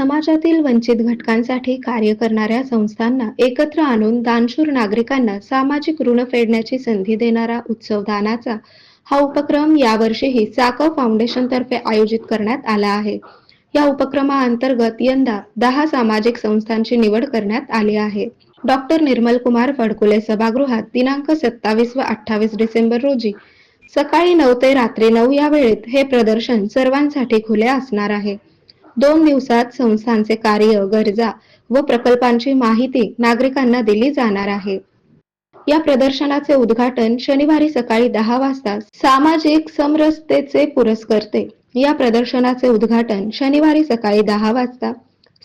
समाजातील वंचित घटकांसाठी कार्य करणाऱ्या संस्थांना एकत्र आणून दानशूर नागरिकांना सामाजिक ऋण फेडण्याची संधी देणारा उत्सव दानाचा हा उपक्रम यावर्षीही साकव फाउंडेशनतर्फे आयोजित करण्यात आला आहे. या उपक्रमाअंतर्गत यंदा दहा सामाजिक संस्थांची निवड करण्यात आली आहे. डॉक्टर निर्मल कुमार फडकुले सभागृहात दिनांक सत्तावीस व अठ्ठावीस डिसेंबर रोजी सकाळी नऊ ते रात्री नऊ या वेळेत हे प्रदर्शन सर्वांसाठी खुले असणार आहे. दोन दिवसात संस्थांचे कार्य गरजा व प्रकल्पांची माहिती नागरिकांना दिली जाणार आहे. या प्रदर्शनाचे उद्घाटन शनिवारी सकाळी दहा वाजता सामाजिक समरसतेचे पुरस्कर्ते या प्रदर्शनाचे उद्घाटन शनिवारी सकाळी दहा वाजता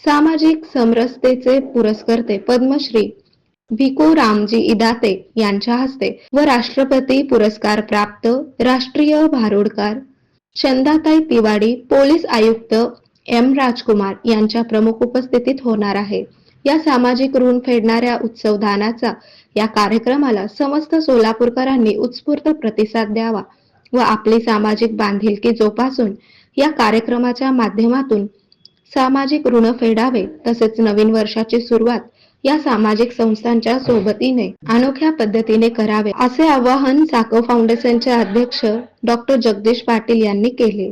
सामाजिक समरसतेचे पुरस्कर्ते पद्मश्री भिकू रामजी इदाते यांच्या हस्ते व राष्ट्रपती पुरस्कार प्राप्त राष्ट्रीय भारोडकार चंदाताई तिवाडी पोलीस आयुक्त एम. राजकुमार यांच्या प्रमुख उपस्थितीत होणार आहे. या सामाजिक ऋण फेडणाऱ्या उत्सव दानाचा या कार्यक्रमाला समस्त सोलापूरकरांनी उत्स्फूर्त प्रतिसाद द्यावा व आपली सामाजिक बांधिलकी जोपासून या कार्यक्रमाच्या माध्यमातून सामाजिक ऋण फेडावे तसेच नवीन वर्षाची सुरुवात या सामाजिक संस्थांच्या सोबतीने अनोख्या पद्धतीने करावे असे आवाहन साको फाउंडेशनचे अध्यक्ष डॉक्टर जगदीश पाटील यांनी केले.